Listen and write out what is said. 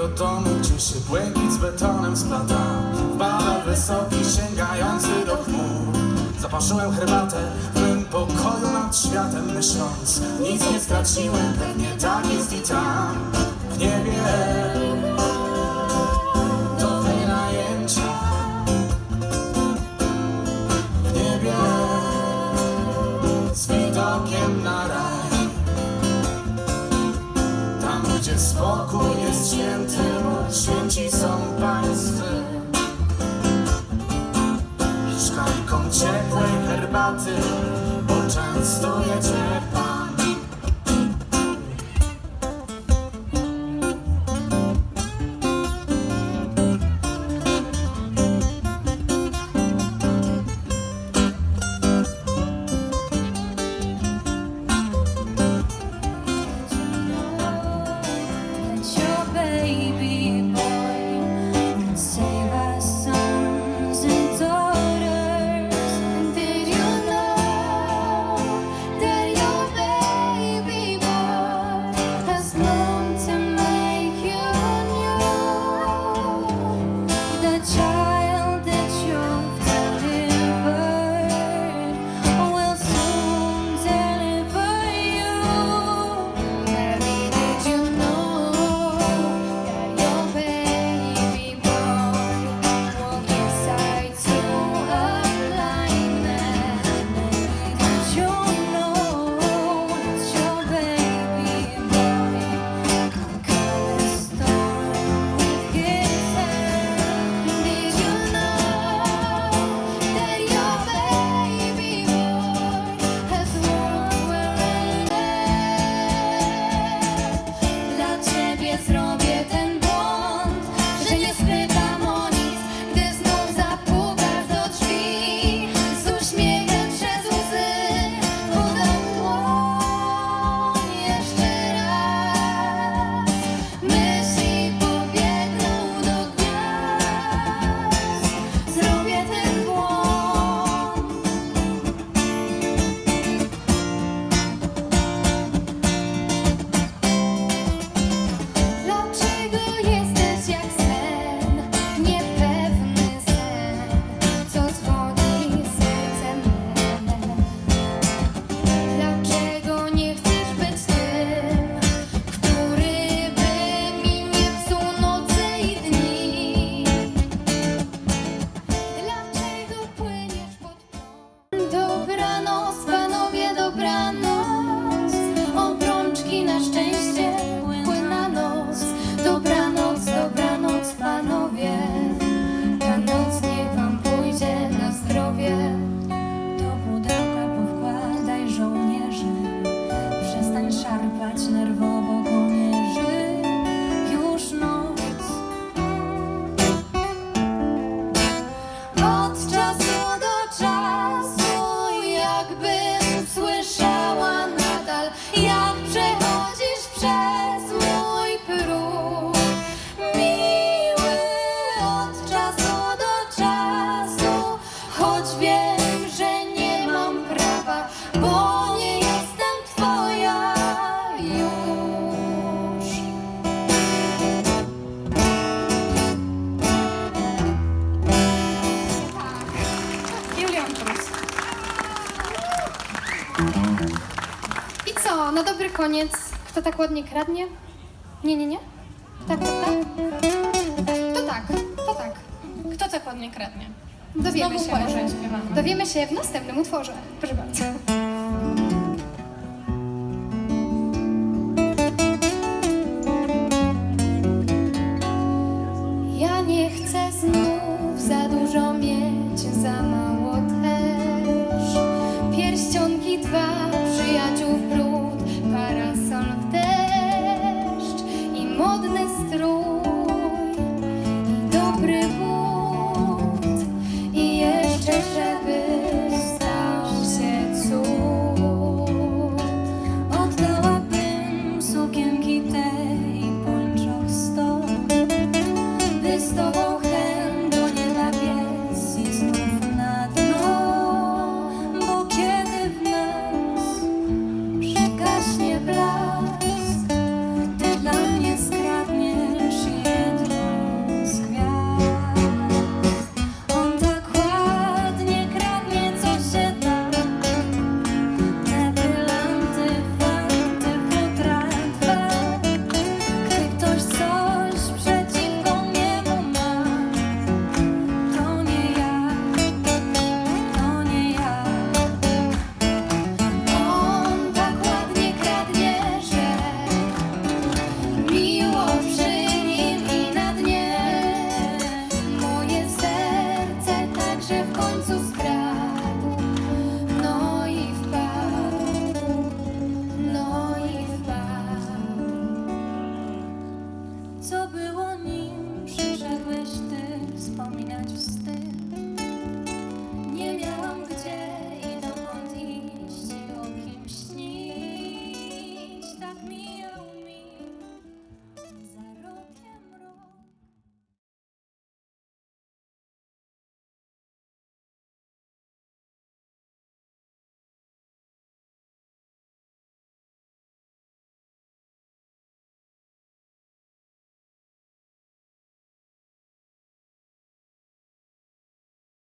do domu, czy się błękit z betonem splata? W barach wysoki, sięgający do chmur. Zaparzyłem herbatę w mym pokoju nad światem Myśląc, nic nie straciłem, pewnie tak jest i tam W niebie. Do wynajęcia W niebie z widokiem na spokój jest święty, bo święci są państwy. Szklanką ciepłej herbaty, bo często cię pan. so wiem, że nie mam prawa, bo nie jestem twoja już. Julian Prus. I co, na dobry koniec, kto tak ładnie kradnie? Nie, nie, nie? Tak, tak, tak? To tak, to tak. Kto tak ładnie kradnie? Dowiemy Znowu się może. Dowiemy się w następnym utworze. Proszę bardzo. Ja nie chcę znów za dużo mieć za mało.